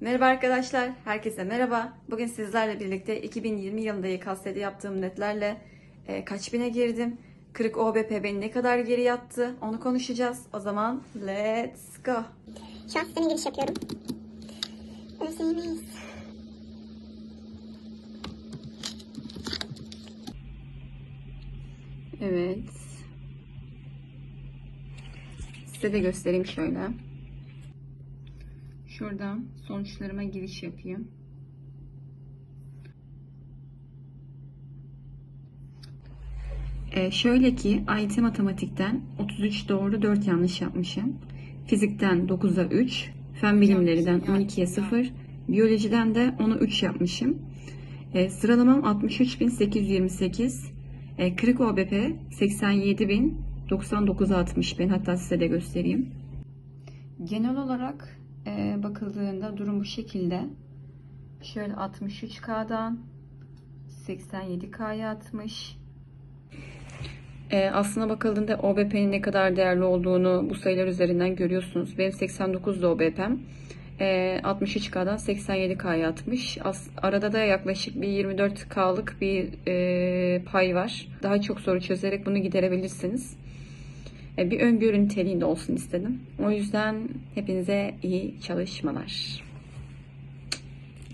Merhaba arkadaşlar, herkese merhaba. Bugün sizlerle birlikte 2020 yılında YKS'de yaptığım netlerle e, kaç bine girdim, kırık OBP beni ne kadar geri yattı onu konuşacağız. O zaman let's go. Şu an sisteme giriş yapıyorum. Özlemeyiz. Evet. Size de göstereyim şöyle. Şuradan sonuçlarıma giriş yapayım. Ee, şöyle ki IT matematikten 33 doğru 4 yanlış yapmışım. Fizikten 9'a 3, fen bilimlerinden 12'ye 0, biyolojiden de 10'a 3 yapmışım. Ee, sıralamam 63.828. E, kırık OBP 87.099'a 60 bin. Hatta size de göstereyim. Genel olarak e, bakıldığında durum bu şekilde. Şöyle 63K'dan 87K'ya atmış. E, aslına bakıldığında OBP'nin ne kadar değerli olduğunu bu sayılar üzerinden görüyorsunuz. Benim 89'da OBP'm. E, 63K'dan 87K'ya atmış. As, arada da yaklaşık bir 24K'lık bir e, pay var. Daha çok soru çözerek bunu giderebilirsiniz. E, bir öngörü niteliğinde olsun istedim. O yüzden hepinize iyi çalışmalar.